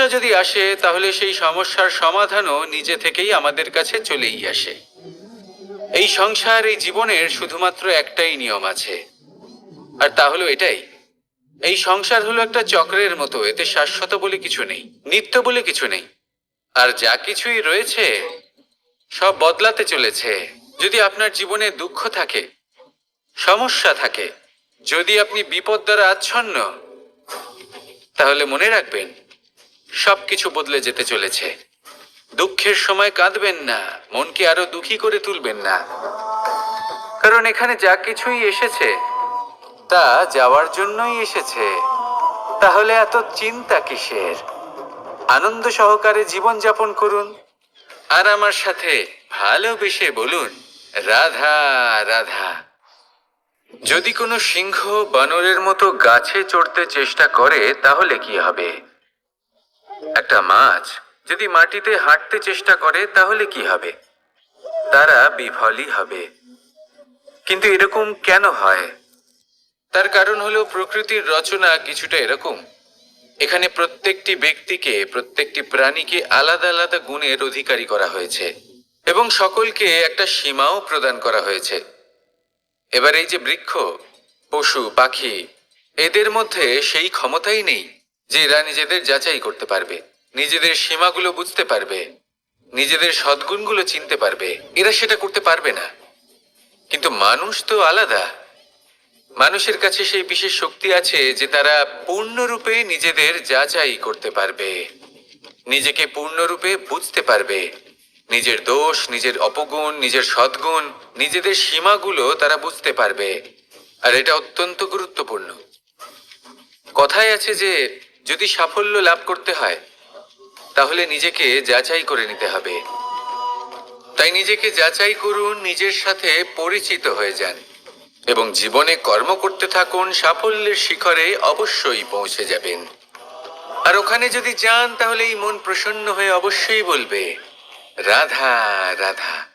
সমস্যা যদি আসে, তাহলে সেই সমস্যার সমাধানও নিজে থেকেই আমাদের কাছে চলেই আসে। এই সংসার, এই জীবনের শুধুমাত্র একটাই নিয়ম আছে। আর তা হলো এটাই। এই সংসার হলো একটা চক্রের মতো, এতে শাশ্বত বলে কিছু নেই, নিত্য বলে কিছু নেই। আর যা কিছুই রয়েছে, সব বদলাতে চলেছে। যদি আপনার জীবনে দুঃখ থাকে, সমস্যা থাকে, যদি আপনি বিপদ দ্বারা আচ্ছন্ন, তাহলে মনে রাখবেন সবকিছু বদলে যেতে চলেছে। দুঃখের সময় কাঁদবেন না, মনকে আরও দুঃখী করে তুলবেন না। কারণ এখানে যা কিছুই এসেছে, তা যাওয়ার জন্যই এসেছে। তাহলে এত চিন্তা কিসের? আনন্দ সহকারে জীবন যাপন করুন। আর আমার সাথে ভালোবেসে বলুন, রাধা রাধা। যদি কোনো সিংহ বানরের মতো গাছে চড়তে চেষ্টা করে, তাহলে কি হবে? একটা মাছ যদি মাটিতে হাঁটতে চেষ্টা করে, তাহলে কি হবে? তারা বিফলই হবে। কিন্তু এরকম কেন হয়? তার কারণ হলো প্রকৃতির রচনা কিছুটা এরকম। এখানে প্রত্যেকটি ব্যক্তিকে, প্রত্যেকটি প্রাণীকে আলাদা আলাদা গুণের অধিকারী করা হয়েছে এবং সকলকে একটা সীমাও প্রদান করা হয়েছে। এবার এই যে বৃক্ষ, পশু, পাখি, এদের মধ্যে সেই ক্ষমতাই নেই। যে এরা নিজেদের যাচাই করতে পারবে, নিজেদের সীমাগুলো বুঝতে পারবে, নিজেদের সদ্গুণগুলো চিনতে পারবে, এরা সেটা করতে পারবে না। কিন্তু মানুষ তো আলাদা। মানুষের কাছে সেই বিশেষ শক্তি আছে যে তারা পূর্ণরূপে নিজেদের যাচাই করতে পারবে। নিজেকে পূর্ণরূপে বুঝতে পারবে। নিজের দোষ, নিজের অপগুণ, নিজের সদ্গুণ, নিজেদের সীমাগুলো তারা বুঝতে পারবে। আর এটা অত্যন্ত গুরুত্বপূর্ণ। কথায় আছে যে যদি সাফল্য লাভ করতে হয়, তাহলে নিজেকে যাচাই করে নিতে হবে। তাই নিজেকে যাচাই করুন, নিজের সাথে পরিচিত হয়ে যান এবং জীবনে কর্ম করতে থাকুন, সাফল্যের শিখরে অবশ্যই পৌঁছে যাবেন। আর ওখানে যদি যান, তাহলে এই মন প্রসন্ন হয়ে অবশ্যই বলবে, রাধা রাধা।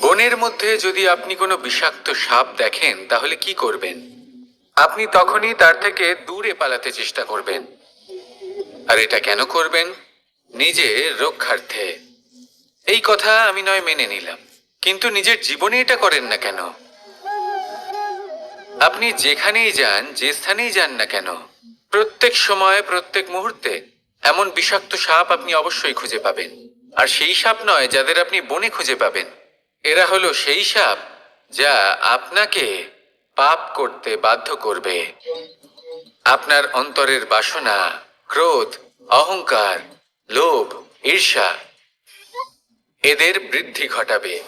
বনের মধ্যে যদি আপনি কোনো বিষাক্ত সাপ দেখেন, তাহলে কি করবেন? আপনি তখনই তার থেকে দূরে পালাতে চেষ্টা করবেন। আর এটা কেন করবেন? নিজের রক্ষার্থে। এই কথা আমি নয় মেনে নিলাম। কিন্তু নিজের জীবনে এটা করেন না কেন? আপনি যেখানেই যান, যে স্থানেই যান না কেন, প্রত্যেক সময়, প্রত্যেক মুহূর্তে এমন বিষাক্ত সাপ আপনি অবশ্যই খুঁজে পাবেন। আর সেই সাপ নয় যাদের আপনি বনে খুঁজে পাবেন। এরা হলো সেই সাপ যা আপনাকে পাপ করতে বাধ্য করবে। আপনার অন্তরের বাসনা, ক্রোধ, অহংকার, লোভ, ঈর্ষা এদের বৃদ্ধি ঘটাবে।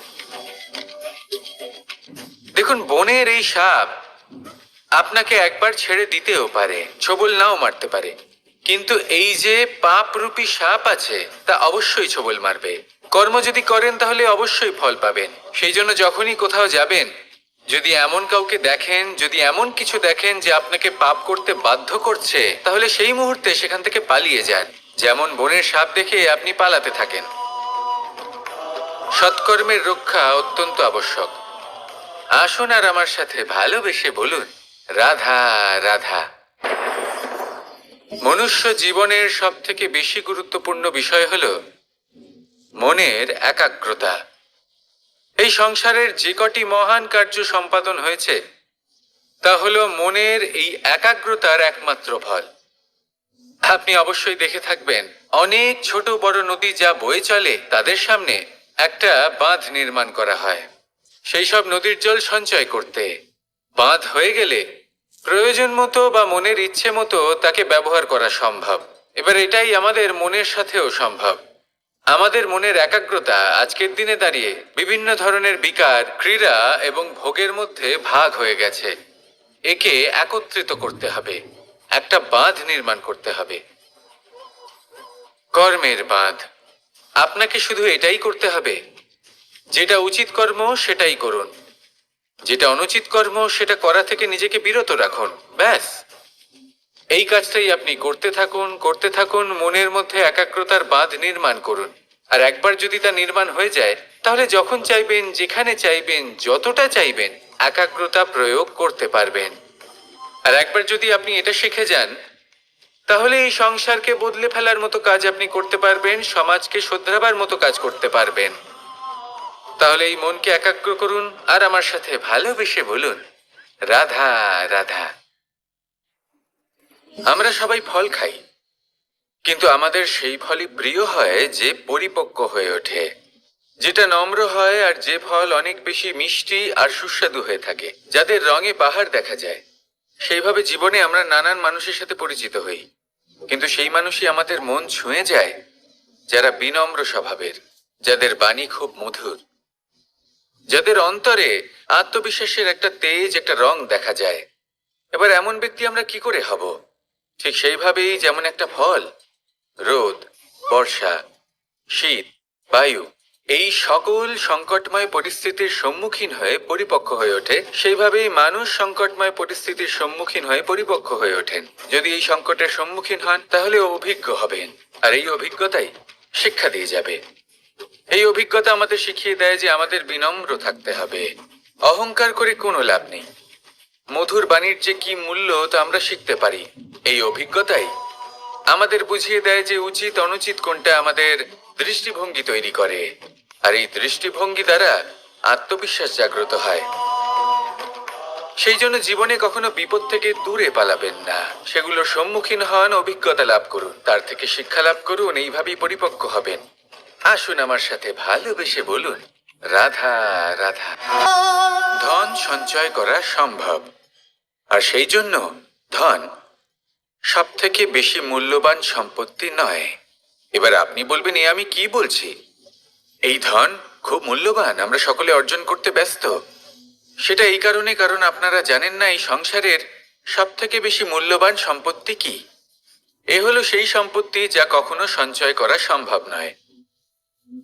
দেখুন, বনের এই সাপ আপনাকে একবার ছেড়ে দিতেও পারে, ছবল নাও মারতে পারে। কিন্তু এই যে পাপরূপী সাপ আছে, তা অবশ্যই ছবল মারবে। কর্ম যদি করেন, তাহলে অবশ্যই ফল পাবেন। সেই জন্য যখনই কোথাও যাবেন যদি এমন কাউকে দেখেন, যদি এমন কিছু দেখেন যে আপনাকে পাপ করতে বাধ্য করছে, তাহলে সেই মুহূর্তে সেখান থেকে পালিয়ে যান। যেমন বনের সাপ দেখে আপনি পালাতে থাকেন। সৎকর্মের রক্ষা অত্যন্ত আবশ্যক। আসুন আর আমার সাথে ভালোবেসে বলুন, রাধা রাধা। মনুষ্য জীবনের সব থেকে বেশি গুরুত্বপূর্ণ বিষয় হল মনের একাগ্রতা। এই সংসারের যে কটি মহান কার্য সম্পাদন হয়েছে, তা হলো মনের এই একাগ্রতার একমাত্র ফল। আপনি অবশ্যই দেখে থাকবেন, অনেক ছোট বড় নদী যা বয়ে চলে, তাদের সামনে একটা বাঁধ নির্মাণ করা হয়। সেই সব নদীর জল সঞ্চয় করতে। বাঁধ হয়ে গেলে প্রয়োজন মতো বা মনের ইচ্ছে মতো তাকে ব্যবহার করা সম্ভব। এবার এটাই আমাদের মনের সাথেও সম্ভব। আমাদের মনের একাগ্রতা আজকের দিনে দাঁড়িয়ে বিভিন্ন ধরনের বিকার, ক্রীড়া এবং ভোগের মধ্যে ভাগ হয়ে গেছে। একে একত্রিত করতে হবে। একটা বাঁধ নির্মাণ করতে হবে। কর্মের বাঁধ। আপনাকে শুধু এটাই করতে হবে। যেটা উচিত কর্ম, সেটাই করুন। যেটা অনুচিত কর্ম, সেটা করা থেকে নিজেকে বিরত রাখুন। ব্যাস। এই কাজটাই আপনি করতে থাকুন করতে থাকুন, মনের মধ্যে একাগ্রতার বাঁধ নির্মাণ করুন। আর একবার যদি তা নির্মাণ হয়ে যায়, তাহলে যখন চাইবেন, যেখানে চাইবেন, যতটা চাইবেন, একাগ্রতা প্রয়োগ করতে পারবেন। আর একবার যদি আপনি এটা শিখে যান, তাহলে এই সংসারকে বদলে ফেলার মতো কাজ আপনি করতে পারবেন, সমাজকে শোধরাবার মতো কাজ করতে পারবেন। তাহলে এই মনকে একাগ্র করুন, আর আমার সাথে ভালোবেসে বলুন, রাধা রাধা। আমরা সবাই ফল খাই। কিন্তু আমাদের সেই ফলই প্রিয় হয় যে পরিপক্ক হয়ে ওঠে, যেটা নম্র হয় আর যে ফল অনেক বেশি মিষ্টি আর সুস্বাদু হয়ে থাকে, যাদের রঙে পাহাড় দেখা যায়। সেইভাবে জীবনে আমরা নানান মানুষের সাথে পরিচিত হই, কিন্তু সেই মানুষই আমাদের মন ছুঁয়ে যায়, যারা বিনম্র স্বভাবের, যাদের বাণী খুব মধুর। যাদের অন্তরে আত্মবিশ্বাসের একটা তেজ, একটা রং দেখা যায়। এবার এমন ব্যক্তি আমরা কি করে হব? ঠিক সেইভাবেই যেমন একটা ফল, রোদ, বর্ষা, শীত, বায়ু, এই সকল সংকটময় পরিস্থিতির সম্মুখীন হয়ে পরিপক্ক হয়ে ওঠে, সেইভাবেই মানুষ সংকটময় পরিস্থিতির সম্মুখীন হয়ে পরিপক্ক হয়ে ওঠেন। যদি এই সংকটের সম্মুখীন হন, তাহলে অভিজ্ঞ হবেন, আর এই অভিজ্ঞতাই শিক্ষা দিয়ে যাবে। এই অভিজ্ঞতা আমাদের শিখিয়ে দেয় যে আমাদের বিনম্র থাকতে হবে। অহংকার করে কোনো লাভ নেই। মধুর বাণীর যে কি মূল্য তা আমরা শিখতে পারি। এই অভিজ্ঞতাই আমাদের বুঝিয়ে দেয় যে উচিত অনুচিত কোনটা আমাদের দৃষ্টিভঙ্গি তৈরি করে। আর এই দৃষ্টিভঙ্গি দ্বারা আত্মবিশ্বাস জাগ্রত হয়। সেই জন্য জীবনে কখনো বিপদ থেকে দূরে পালাবেন না। সেগুলোর সম্মুখীন হন, অভিজ্ঞতা লাভ করুন, তার থেকে শিক্ষা লাভ করুন, এইভাবেই পরিপক্ক হবেন। আসুন আমার সাথে ভালোবেসে বলুন, রাধা রাধা। ধন সঞ্চয় করা সম্ভব। আর সেই জন্য ধন সব থেকে বেশি মূল্যবান সম্পত্তি নয়। এবার আপনি বলবেন, এ আমি কি বলছি? এই ধন খুব মূল্যবান, আমরা সকলে অর্জন করতে ব্যস্ত। সেটা এই কারণে, কারণ আপনারা জানেন না, এই সংসারের সব থেকে বেশি মূল্যবান সম্পত্তি কি? এ হলো সেই সম্পত্তি যা কখনো সঞ্চয় করা সম্ভব নয়।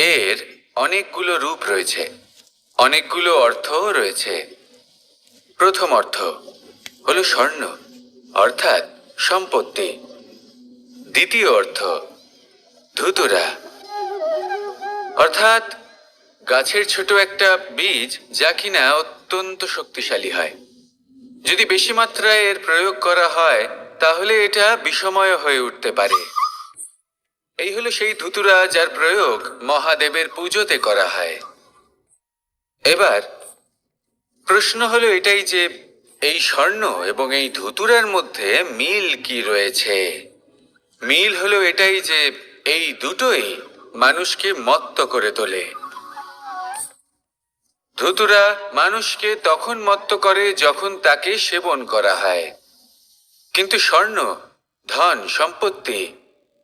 এর অনেকগুলো রূপ রয়েছে। অনেকগুলো অর্থও রয়েছে। প্রথম অর্থ হলো স্বর্ণ, অর্থাৎ সম্পত্তি। দ্বিতীয় অর্থ ধুতুরা, অর্থাৎ গাছের ছোট একটা বীজ যা কিনা অত্যন্ত শক্তিশালী হয়। যদি বেশি মাত্রায় এর প্রয়োগ করা হয়, তাহলে এটা বিষময় হয়ে উঠতে পারে। এই হলো সেই ধুতুরা যার প্রয়োগ মহাদেবের পুজোতে করা হয়। এবার প্রশ্ন হলো এটাই যে এই স্বর্ণ এবং এই ধুতুরার মধ্যে মিল কি রয়েছে? মিল হলো এটাই যে এই দুটোই মানুষকে মত্ত করে তোলে। ধুতুরা মানুষকে তখন মত্ত করে যখন তাকে সেবন করা হয়। কিন্তু স্বর্ণ, ধন, সম্পত্তি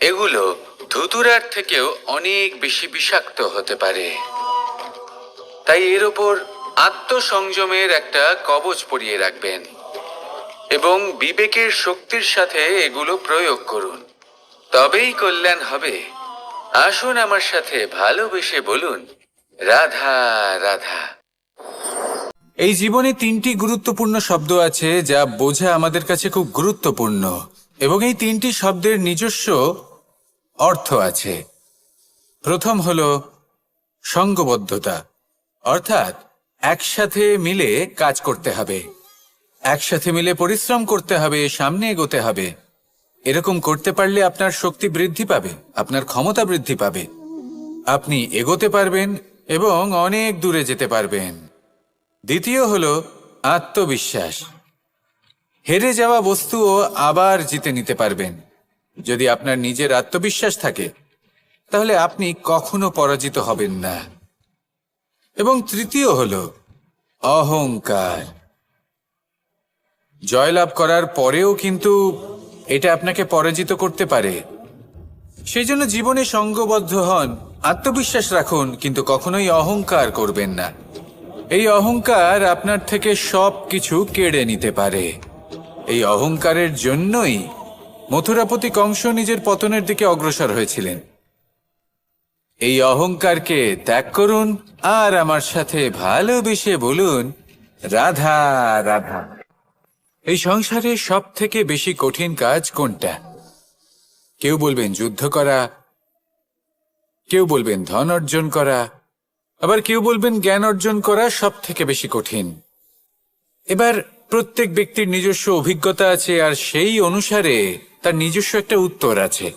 এগুলো ধুতুরার থেকেও অনেক বেশি বিষাক্ত হতে পারে। তাই এর ওপর আত্মসংযমের একটা কবচ পরিয়ে রাখবেন এবং বিবেকের শক্তির সাথে এগুলো প্রয়োগ করুন। তবেই কল্যাণ হবে। আসুন আমার সাথে ভালোবেসে বলুন, রাধা রাধা। এই জীবনে তিনটি গুরুত্বপূর্ণ শব্দ আছে যা বোঝা আমাদের কাছে খুব গুরুত্বপূর্ণ। এবং এই তিনটি শব্দের নিজস্ব অর্থ আছে। প্রথম হল সঙ্গবদ্ধতা। অর্থাৎ একসাথে মিলে কাজ করতে হবে। একসাথে মিলে পরিশ্রম করতে হবে, সামনে এগোতে হবে। এরকম করতে পারলে আপনার শক্তি বৃদ্ধি পাবে, আপনার ক্ষমতা বৃদ্ধি পাবে। আপনি এগোতে পারবেন এবং অনেক দূরে যেতে পারবেন। দ্বিতীয় হল আত্মবিশ্বাস। হেরে যাওয়া বস্তুও আবার জিতে নিতে পারবেন। যদি আপনার নিজের আত্মবিশ্বাস থাকে, তাহলে আপনি কখনো পরাজিত হবেন না। এবং তৃতীয় হল, অহংকার। জয়লাভ করার পরেও কিন্তু এটা আপনাকে পরাজিত করতে পারে। সেই জন্য জীবনে সঙ্গবদ্ধ হন, আত্মবিশ্বাস রাখুন, কিন্তু কখনোই অহংকার করবেন না। এই অহংকার আপনার থেকে সব কিছু কেড়ে নিতে পারে। এই অহংকারের জন্যই মথুরাপতি কংস নিজের পতনের দিকে অগ্রসর হয়েছিলেন। এই অহংকারকে ত্যাগ করুন আর আমার সাথে ভালোবেসে বলুন, রাধা রাধা। এই সংসারে সব থেকে বেশি কঠিন কাজ কোনটা? কেউ বলবেন যুদ্ধ করা, কেউ বলবেন ধন অর্জন করা, আবার কেউ বলবেন জ্ঞান অর্জন করা সব থেকে বেশি কঠিন। এবার প্রত্যেক ব্যক্তির নিজস্ব অভিজ্ঞতা আছে আর সেই অনুসারে তার নিজস্ব একটা উত্তর আছে।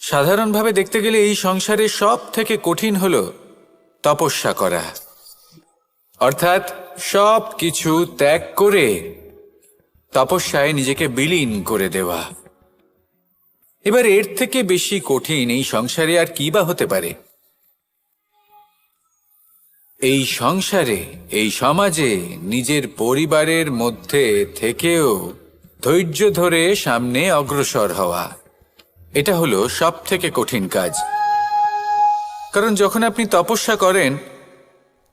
সাধারণভাবে দেখতে গেলে এই সংসারে সব থেকে কঠিন হল তপস্যা করা। অর্থাৎ সব কিছু ত্যাগ করে তপস্যায় নিজেকে বিলীন করে দেওয়া। এবার এর থেকে বেশি কঠিন এই সংসারে আর কি বা হতে পারে? এই সংসারে, এই সমাজে নিজের পরিবারের মধ্যে থেকেও ধৈর্য ধরে সামনে অগ্রসর হওয়া। এটা হলো সব থেকে কঠিন কাজ। কারণ যখন আপনি তপস্যা করেন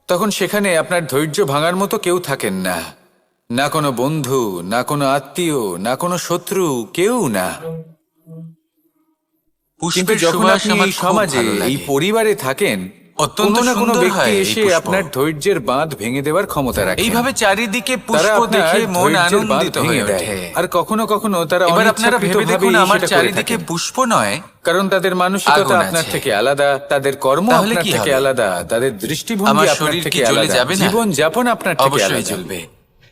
তখন সেখানে আপনার ধৈর্য ভাঙার মতো কেউ থাকেন না। না কোনো বন্ধু না কোনো আত্মীয় না কোনো শত্রু কেউ না। কিন্তু যখন আপনি সমাজে এই পরিবারে থাকেন অত্যন্ত কোনো না কোনো সুন্দর ব্যক্তি হয় এই এসে পুষ্প। আপনার ধৈর্যের বাঁধ ভেঙে দেওয়ার ক্ষমতা রাখে এইভাবে চারিদিকে তারা পুষ্প আপনার দেখে মন ধৈর্যের বাঁধ আনন্দিত ভেঙে হয়ে দেয়। ওঠে আর কখনো কখনো তারা এবার আপনারা ভেবে দেখুন অনিচ্ছাকৃতভাবেই আমার সেটা করে চারিদিকে। পুষ্প নয় কারণ তাদের মানসিকতা আগুন আপনার থেকে আলাদা তাদের কর্ম তাহলে আপনার কি থেকে হবে? আলাদা তাদের দৃষ্টিভঙ্গি আমার আপনার শরীর থেকে জ্বলে আলাদা যাবে না? জীবন যাপন আপনার থেকে অবশ্যই আলাদা জ্বলবে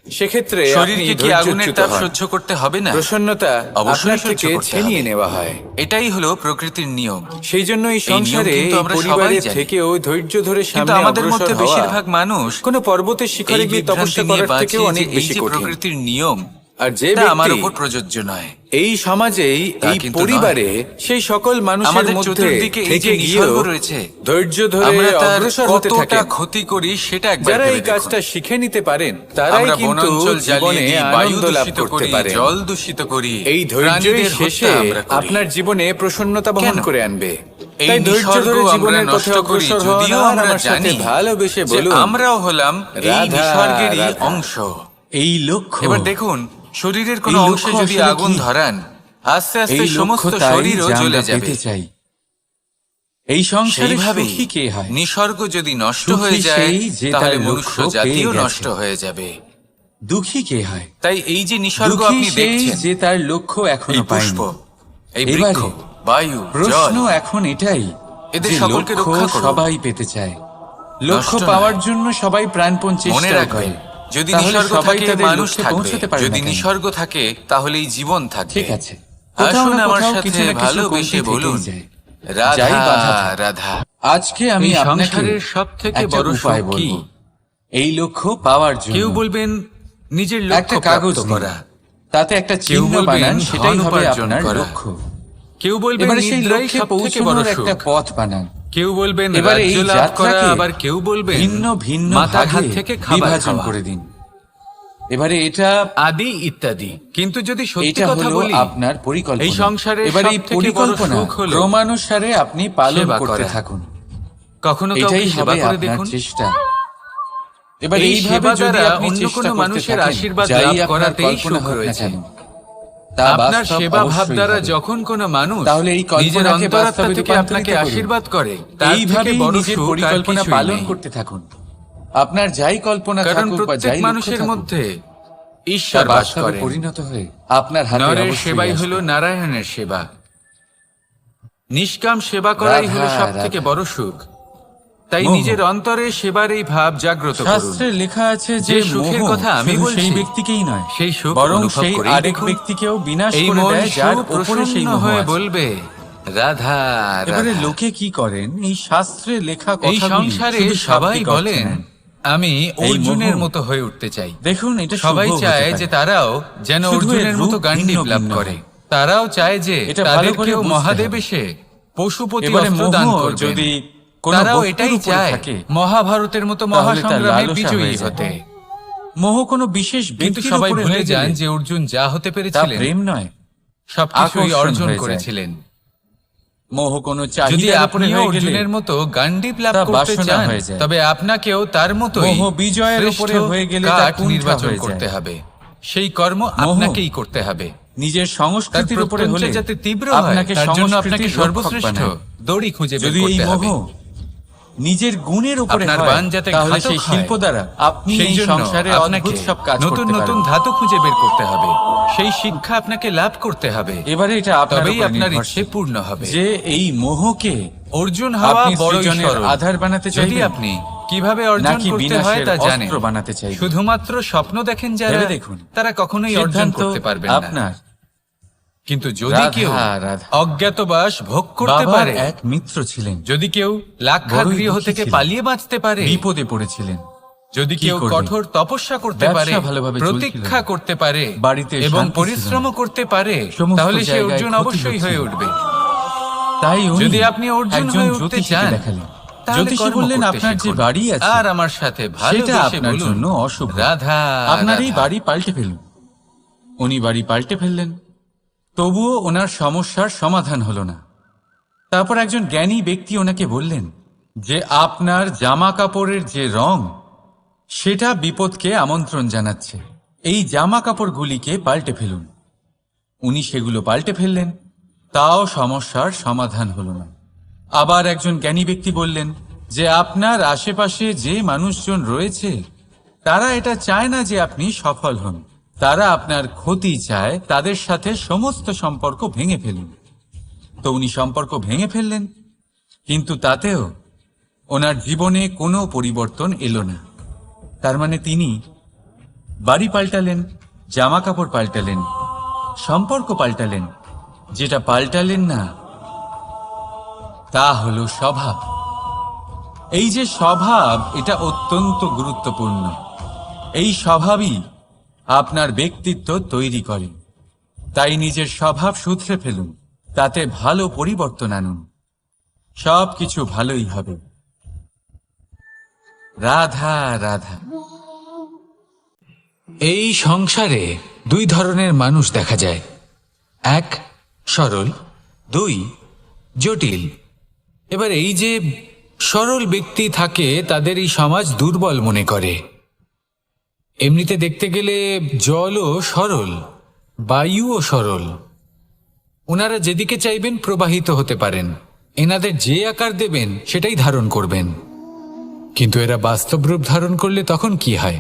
সেক্ষেত্রে শরীরকে কি আগুনের তাপ সহ্য করতে হবে না? প্রসন্নতা অবশ্যই আপনার থেকে ছিনিয়ে নেওয়া হয়। এটাই হলো প্রকৃতির নিয়ম। সেই জন্য এই এই সংসারে পরিবারের থেকেও ধৈর্য ধরে সামনে আমাদের মধ্যে বেশিরভাগ মানুষ কোনো পর্বতের শিখরে গিয়ে তপস্যা করার থেকেও অনেক বেশি প্রকৃতির নিয়ম আর যে আমার উপর প্রযোজ্য নয়। এই সমাজেই এই পরিবারে সেই সকল মানুষের মধ্যে চতুর্দিকে এই যে থেকে গিয়েও রয়েছে ধৈর্য ধরে অগ্রসর হতে থাকে ক্ষতি করি সেটা যারা এই কাজটা শিখে নিতে পারেন তারাই কিন্তু জীবনে আনন্দ লাভ করতে করি পারেন। জল দূষিত করি এই ধৈর্যের শেষে। আপনার জীবনে প্রসন্নতা বহন করে আনবে। এই তাই ধৈর্য ধরে জীবনের পথে অগ্রসর যদিও আমরা জানি ভালোবেসে বলুন। আমরাও হলাম এই নিসর্গেরই অংশ। এই লক্ষ্য এবার দেখুন শরীরের কোনো এই অংশে লক্ষ্য যদি আসলে আগুন কি? ধরান আস্তে আস্তে এই সমস্ত লক্ষ্য শরীরও যা জ্বলে আমরা যাবে পেতে চাই এই সংসারে সেইভাবেই সুখী কে হয় নিসর্গ যদি নষ্ট সুখী হয়ে যায় সেই যে তার তাহলে লক্ষ্য মনুষ্য জাতিও গেছে। নষ্ট হয়ে যাবে দুঃখী কে হয় তাই এই যে নিসর্গ দুঃখী আপনি সেই দেখছেন যে তার লক্ষ্য এই এখনও পুষ্প পায়নি এই এবারে বৃক্ষ বায়ু জল প্রশ্ন এখন এটাই এদের যে সকলকে লক্ষ্য রক্ষা করো। সবাই পেতে চায় লক্ষ্য নয়। পাওয়ার জন্য সবাই প্রাণপণ মনে চেষ্টা রাখবেন করে যদি নিসর্গ থাকে মানুষ থাকবে। যদি নিসর্গ থাকে তাহলে এই জীবন থাকবে। ঠিক আছে। আসুন আমার সাথে ভালোবেসে বলুন। রাধা থাক। রাধা। আজকে আমি আপনাকে সংসারের সবথেকে একটা বড় উপায় কি? বলব। এই লক্ষ্য পাওয়ার জন্য কেউ বলবেন নিজের লক্ষ্য কাগজ করা। তাতে একটা চিহ্ন বানান সেটাই হবে আপনার লক্ষ্য। কেউ বলবেন সেই লক্ষ্যে সব থেকে বড় পৌঁছানোর একটা পথ বানান। কেউ বলবেন এবারে এই যাত্রাকে আবার কেউ বলবেন ভিন্ন ভিন্ন ভাগে থেকে বিভাজন করে দিন। এবারে এটা আদি ইত্যাদি। কিন্তু যদি সত্যি কথা বলি আপনার পরিকল্পনা। এই সংসারের এবারে এই পরিকল্পনা ক্রমানুসারে আপনি পালন করতে থাকুন। কখনো এটাই সেবা করে দেখুন। চেষ্টা। এবার এই এইভাবে যদি আপনি অন্য চেষ্টা কোনো করতে মানুষের থাকেন, আশীর্বাদ যাই লাভ আপনার কল্পনা সুখ হোক না আপনার সেবা ভাব দ্বারা যখন কোনো মানুষ তাহলে এই নিজের অন্তরাত্মা থেকে আপনাকে আশীর্বাদ করে থেকে নিজের পরিকল্পনা পালন করতে থাকুন। আপনার যাই কল্পনা কারণ থাকুক বা প্রত্যেক মানুষের মধ্যে ঈশ্বর বাস করেন। পরিণত হয়ে আপনার নরের সেবাই। হলো নারায়ণের সেবা। নিষ্কাম সেবা করাই হলো সব থেকে বড় সুখ। তাই নিজের অন্তরে সেবার এই ভাব জাগ্রত শাস্ত্রে লেখা আছে যে সুখের কথা আমি বলছি, সেই ব্যক্তিকেই নয় সেই সুখ বরং সেই আরেক ব্যক্তিকেও বিনাশ করে দেয় যার উপরে সেই মোহ হয়ে বলবে রাধা এবারে লোকে কি করেন? এই শাস্ত্রে লেখা এই সংসারে সবাই বলেন আমি অর্জুনের মতো হয়ে উঠতে চাই। দেখুন এটা সবাই চায় যে তারাও যেন অর্জুনের মতো গান্ডীব লাভ করে। তারাও চায় যে তাদেরকেও মহাদেব এসে পশুপতি দান করবেন। যদি তারাও এটাই চায় মহাভারতের মতো তাহলে তার মহাসংগ্রামে বিজয়ী হতে। মোহ কোনো বিশেষ কিন্তু সবাই ভুলে যান যে অর্জুন যা হতে পেরেছিলেন প্রেম নয় সবকিছুই অর্জন করেছিলেন। মোহ কোনো যদি গেলে অর্জুনের মতো গান্ডীব লাভ করতে চান তবে আপনাকেও তার মতোই মোহ বিজয়ের উপরে হয়ে গেলে তা কাঠ নির্বাচন করতে হবে। সেই কর্ম আপনাকেই করতে হবে। নিজের সংস্কৃতির উপরে হলে যাতে তীব্র হয় আপনাকে তার জন্য আপনাকে সর্বশ্রেষ্ঠ দড়ি খুঁজে বের করতে হবে। নিজের গুণের উপরে আপনার হয়, বান যাতে তাহলে ঘাতক সেই হয়, শিল্প দ্বারা আপনি সেই এই জন্য সংসারে আপনাকে অদ্ভুত সব কাজ নতুন করতে নতুন। ধাতু খুঁজে বের করতে হবে সেই শিক্ষা আপনাকে লাভ করতে হবে এবারে এটা আপনার তবেই উপরে আপনার নির্ভরশীল। ইচ্ছে পূর্ণ হবে যে এই মোহকে অর্জুন হওয়া আপনি বড়ই সৃজনের আধার বানাতে যদি চাইবেন আপনি কীভাবে অর্জন নাকি করতে হয় বিনাশের তা অস্ত্র জানেন বানাতে চাইবেন? শুধুমাত্র স্বপ্ন দেখেন যারা ভেবে দেখুন। তারা কখনোই অর্জন সিদ্ধান্ত করতে পারবেন না আপনার কিন্তু যদি কেউ রাধা। অজ্ঞাতবাস ভোগ করতে বাবার পারে এক মিত্র ছিলেন যদি কেউ লাক্ষা বড়ই গৃহ দুঃখী থেকে ছিলেন। পালিয়ে বাঁচতে পারে বিপদে পড়েছিলেন যদি কি কেউ? কঠোর তপস্যা করতে ব্যবসা পারে ভালোভাবে প্রতীক্ষা না। করতে পারে বাড়িতে এবং শান্তি ছিল পরিশ্রম না। করতে পারে সমস্ত তাহলে সে জায়গায় অর্জুন ক্ষতি অবশ্যই হয়ে উঠবে তাই উনি যদি আপনি অর্জুন একজন হয়ে উঠতে জ্যোতিষীকে চান দেখালেন তাহলে জ্যোতিষী কর্ম বললেন করতে আপনার যে শিখুন। বাড়ি আছে আর আমার সাথে সেটা ভালোবেসে আপনার জন্য অশুভ রাধা আপনার এই রাধা। বাড়ি পাল্টে ফেলুন উনি বাড়ি পাল্টে ফেললেন তবুও ওনার সমস্যার সমাধান হলো না। তারপর একজন জ্ঞানী ব্যক্তি ওনাকে বললেন যে, আপনার জামা কাপড়ের যে রং, সেটা বিপদকে আমন্ত্রণ জানাচ্ছে। এই জামা কাপড়গুলিকে পাল্টে ফেলুন। উনি সেগুলো পাল্টে ফেললেন। তাও সমস্যার সমাধান হলো না। আবার একজন জ্ঞানী ব্যক্তি বললেন যে, আপনার আশেপাশে যে মানুষজন রয়েছে, তারা এটা চায় না যে আপনি সফল হন। তারা আপনার ক্ষতি চায়, তাদের সাথে সমস্ত সম্পর্ক ভেঙে ফেলুন। তো উনি সম্পর্ক ভেঙে ফেললেন। কিন্তু তাতেও ওনার জীবনে কোনো পরিবর্তন এলো না। তার মানে তিনি বাড়ি পাল্টালেন জামা কাপড় পাল্টালেন, সম্পর্ক পাল্টালেন। যেটা পাল্টালেন না, তা হলো স্বভাব। এই যে স্বভাব, এটা অত্যন্ত গুরুত্বপূর্ণ। এই স্বভাবই আপনার ব্যক্তিত্ব তৈরি করে তাই নিজের স্বভাব শুধরে ফেলুন, তাতে ভালো পরিবর্তন আনুন। সব কিছু ভালোই হবে। রাধা রাধা। এই সংসারে দুই ধরনের মানুষ দেখা যায়। এক, সরল, দুই, জটিল। এবার এই যে সরল ব্যক্তি থাকে, তাদের এই সমাজ দুর্বল মনে করে। এমনিতে দেখতে গেলে জলও সরল, বায়ুও সরল। ওনারা যেদিকে চাইবেন প্রবাহিত হতে পারেন। এনাদের যে আকার দেবেন, সেটাই ধারণ করবেন। কিন্তু এরা বাস্তব রূপ ধারণ করলে তখন কি হয়?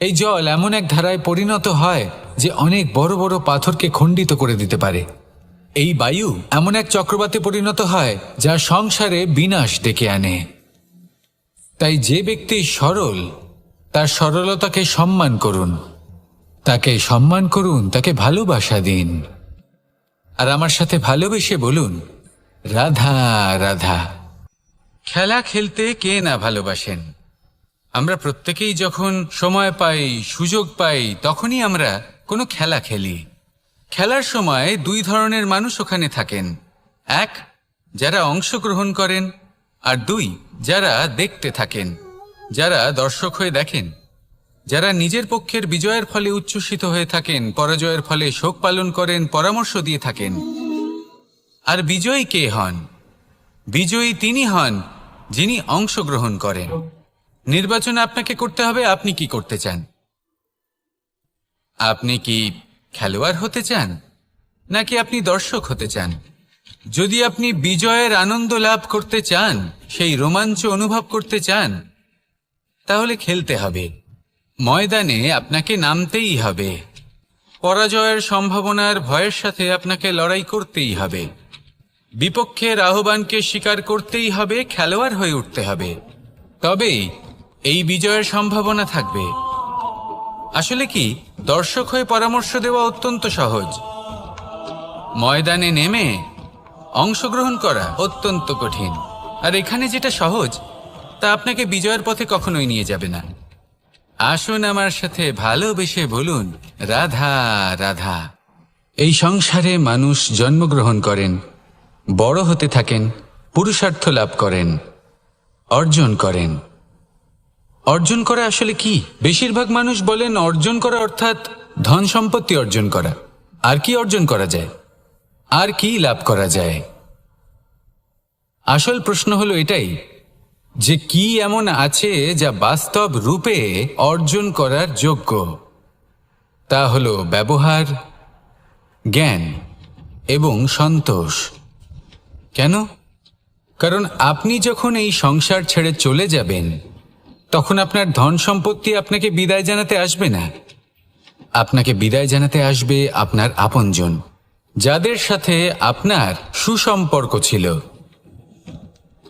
এই জল এমন এক ধারায় পরিণত হয় যে অনেক বড় বড় পাথরকে খণ্ডিত করে দিতে পারে। এই বায়ু এমন এক চক্রবাতে পরিণত হয় যা সংসারে বিনাশ ডেকে আনে। তাই যে ব্যক্তি সরল তার সরলতাকে সম্মান করুন। তাকে সম্মান করুন, তাকে ভালোবাসা দিন। আর আমার সাথে ভালোবেসে বলুন, রাধা রাধা। খেলা খেলতে কে না ভালোবাসেন? আমরা প্রত্যেকেই যখন সময় পাই, সুযোগ পাই, তখনই আমরা কোনো খেলা খেলি। খেলার সময় দুই ধরনের মানুষ ওখানে থাকেন। এক, যারা অংশগ্রহণ করেন, আর দুই, যারা দেখতে থাকেন। যারা দর্শক হয়ে দেখেন, যারা নিজের পক্ষের বিজয়ের ফলে উচ্ছ্বসিত হয়ে থাকেন, পরাজয়ের ফলে শোক পালন করেন, পরামর্শ দিয়ে থাকেন। আর বিজয়ী কে হন? বিজয়ী তিনি হন যিনি অংশগ্রহণ করেন। নির্বাচন আপনাকে করতে হবে, আপনি কি করতে চান? আপনি কি খেলোয়াড় হতে চান? নাকি আপনি দর্শক হতে চান? যদি আপনি বিজয়ের আনন্দ লাভ করতে চান, সেই রোমাঞ্চ অনুভব করতে চান তাহলে খেলতে হবে। ময়দানে আপনাকে নামতেই হবে। পরাজয়ের সম্ভাবনার ভয়ের সাথে আপনাকে লড়াই করতেই হবে। বিপক্ষের আহ্বানকে স্বীকার করতেই হবে, খেলোয়াড় হয়ে উঠতে হবে। তবেই এই বিজয়ের সম্ভাবনা থাকবে। আসলে কি? দর্শক হয়ে পরামর্শ দেওয়া অত্যন্ত সহজ। ময়দানে নেমে অংশগ্রহণ করা অত্যন্ত কঠিন। আর এখানে যেটা সহজ তা আপনাকে বিজয়ের পথে কখনোই নিয়ে যাবে না। আসুন আমার সাথে ভালোবেসে বলুন, রাধা রাধা। এই সংসারে মানুষ জন্মগ্রহণ করেন, বড় হতে থাকেন, পুরুষার্থ লাভ করেন, অর্জন করেন। অর্জন করা আসলে কি? বেশিরভাগ মানুষ বলেন অর্জন করা অর্থাৎ ধন সম্পত্তি অর্জন করা। আর কি অর্জন করা যায়? আর কি লাভ করা যায়? আসল প্রশ্ন হলো এটাই যে কি এমন আছে যা বাস্তব রূপে অর্জন করার যোগ্য? তা হল ব্যবহার, জ্ঞান এবং সন্তোষ। কেন? কারণ আপনি যখন এই সংসার ছেড়ে চলে যাবেন, তখন আপনার ধন সম্পত্তি আপনাকে বিদায় জানাতে আসবে না। আপনাকে বিদায় জানাতে আসবে আপনার আপনজন, যাদের সাথে আপনার সুসম্পর্ক ছিল।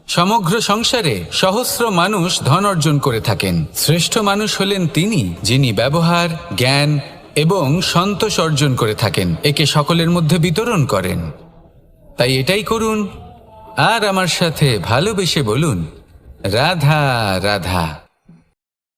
সমগ্র সংসারে সহস্র মানুষ ধন অর্জন করে থাকেন। শ্রেষ্ঠ মানুষ হলেন তিনি, যিনি ব্যবহার, জ্ঞান এবং সন্তোষ অর্জন করে থাকেন, একে সকলের মধ্যে বিতরণ করেন। তাই এটাই করুন। আর আমার সাথে ভালোবেসে বলুন, রাধা রাধা।